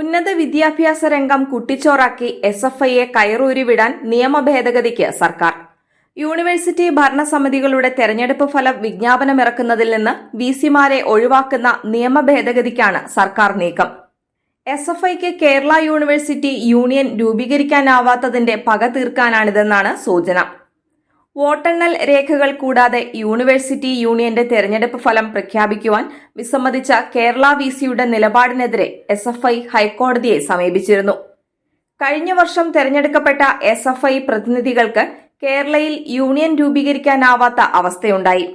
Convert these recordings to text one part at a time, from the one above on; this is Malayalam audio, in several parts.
ഉന്നത വിദ്യാഭ്യാസ രംഗം കുട്ടിച്ചോറാക്കി എസ് എഫ് ഐയെ കയറൂരി വിടാൻ നിയമ ഭേദഗതിക്ക് സർക്കാർ. യൂണിവേഴ്സിറ്റി ഭരണസമിതികളുടെ തെരഞ്ഞെടുപ്പ് ഫലം വിജ്ഞാപനമിറക്കുന്നതിൽ നിന്ന് വി സിമാരെ ഒഴിവാക്കുന്ന നിയമ ഭേദഗതിക്കാണ് സർക്കാർ നീക്കം. എസ് എഫ് ഐക്ക് കേരള യൂണിവേഴ്സിറ്റി യൂണിയൻ രൂപീകരിക്കാനാവാത്തതിന്റെ പക തീർക്കാനാണിതെന്നാണ് സൂചന. വോട്ടെണ്ണൽ രേഖകൾ കൂടാതെ യൂണിവേഴ്സിറ്റി യൂണിയന്റെ തെരഞ്ഞെടുപ്പ് ഫലം പ്രഖ്യാപിക്കുവാൻ വിസമ്മതിച്ച കേരള വി സിയുടെ നിലപാടിനെതിരെ എസ് എഫ് ഐ ഹൈക്കോടതിയെ സമീപിച്ചിരുന്നു. കഴിഞ്ഞ വർഷം തെരഞ്ഞെടുക്കപ്പെട്ട എസ് എഫ് ഐ പ്രതിനിധികൾക്ക് കേരളയിൽ യൂണിയൻ രൂപീകരിക്കാനാവാത്ത അവസ്ഥയുണ്ടായി.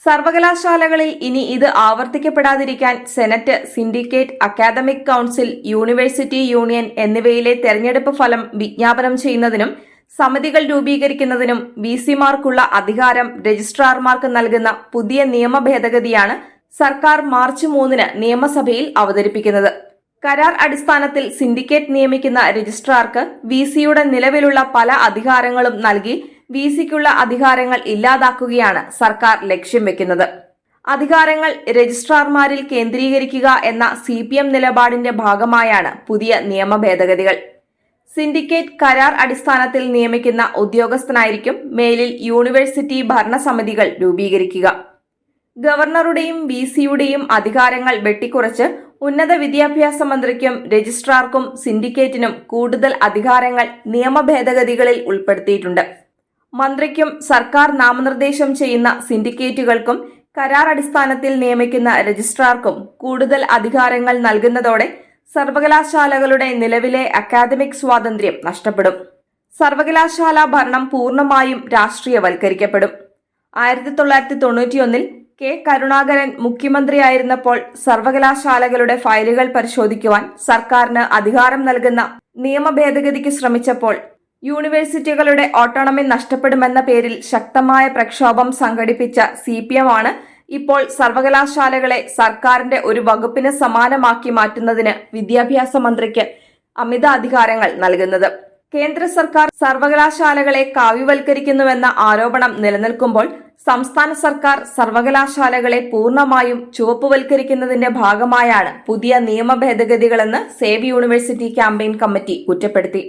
സർവകലാശാലകളിൽ ഇനി ഇത് ആവർത്തിക്കപ്പെടാതിരിക്കാൻ senate syndicate academic council university union എന്നിവയിലെ തെരഞ്ഞെടുപ്പ് ഫലം വിജ്ഞാപനം ചെയ്യുന്നതിനും സമിതികൾ രൂപീകരിക്കുന്നതിനും വി സിമാർക്കുള്ള അധികാരം രജിസ്ട്രാർമാർക്ക് നൽകുന്ന പുതിയ നിയമ ഭേദഗതിയാണ് സർക്കാർ മാർച്ച് മൂന്നിന് നിയമസഭയിൽ അവതരിപ്പിക്കുന്നത്. കരാർ അടിസ്ഥാനത്തിൽ സിൻഡിക്കേറ്റ് നിയമിക്കുന്ന രജിസ്ട്രാർക്ക് വി സിയുടെ നിലവിലുള്ള പല അധികാരങ്ങളും നൽകി വി സിക്കുള്ള അധികാരങ്ങൾ ഇല്ലാതാക്കുകയാണ് സർക്കാർ ലക്ഷ്യം വെക്കുന്നത്. അധികാരങ്ങൾ രജിസ്ട്രാർമാരിൽ കേന്ദ്രീകരിക്കുക എന്ന സി പി എം നിലപാടിന്റെ ഭാഗമായാണ് പുതിയ നിയമ ഭേദഗതികൾ. സിൻഡിക്കേറ്റ് കരാർ അടിസ്ഥാനത്തിൽ നിയമിക്കുന്ന ഉദ്യോഗസ്ഥനായിരിക്കും മേലിൽ യൂണിവേഴ്സിറ്റി ഭരണസമിതികൾ രൂപീകരിക്കുക. ഗവർണറുടെയും വി സിയുടെയും അധികാരങ്ങൾ വെട്ടിക്കുറച്ച് ഉന്നത വിദ്യാഭ്യാസ മന്ത്രിക്കും രജിസ്ട്രാർക്കും സിൻഡിക്കേറ്റിനും കൂടുതൽ അധികാരങ്ങൾ നിയമ ഭേദഗതികളിൽ ഉൾപ്പെടുത്തിയിട്ടുണ്ട്. മന്ത്രിക്കും സർക്കാർ നാമനിർദ്ദേശം ചെയ്യുന്ന സിൻഡിക്കേറ്റുകൾക്കും കരാർ അടിസ്ഥാനത്തിൽ നിയമിക്കുന്ന രജിസ്ട്രാർക്കും കൂടുതൽ അധികാരങ്ങൾ നൽകുന്നതോടെ സർവകലാശാലകളുടെ നിലവിലെ അക്കാദമിക് സ്വാതന്ത്ര്യം നഷ്ടപ്പെടും. സർവകലാശാല ഭരണം പൂർണമായും രാഷ്ട്രീയവൽക്കരിക്കപ്പെടും. ആയിരത്തി തൊള്ളായിരത്തി തൊണ്ണൂറ്റിയൊന്നിൽ കെ കരുണാകരൻ മുഖ്യമന്ത്രിയായിരുന്നപ്പോൾ സർവകലാശാലകളുടെ ഫയലുകൾ പരിശോധിക്കുവാൻ സർക്കാരിന് അധികാരം നൽകുന്ന നിയമ ഭേദഗതിക്ക് ശ്രമിച്ചപ്പോൾ യൂണിവേഴ്സിറ്റികളുടെ ഓട്ടോണമി നഷ്ടപ്പെടുമെന്ന പേരിൽ ശക്തമായ പ്രക്ഷോഭം സംഘടിപ്പിച്ച സി പി എം ആണ് ഇപ്പോൾ സർവകലാശാലകളെ സർക്കാരിന്റെ ഒരു വകുപ്പിന് സമാനമാക്കി മാറ്റുന്നതിന് വിദ്യാഭ്യാസ മന്ത്രിക്ക് അമിത അധികാരങ്ങൾ നൽകുന്നത്. കേന്ദ്ര സർക്കാർ സർവകലാശാലകളെ കാവ്യവൽക്കരിക്കുന്നുവെന്ന ആരോപണം നിലനിൽക്കുമ്പോൾ സംസ്ഥാന സർക്കാർ സർവകലാശാലകളെ പൂർണമായും ചുവപ്പുവൽക്കരിക്കുന്നതിന്റെ ഭാഗമായാണ് പുതിയ നിയമ ഭേദഗതികളെന്ന് സേവ് യൂണിവേഴ്സിറ്റി ക്യാമ്പയിൻ കമ്മിറ്റി കുറ്റപ്പെടുത്തി.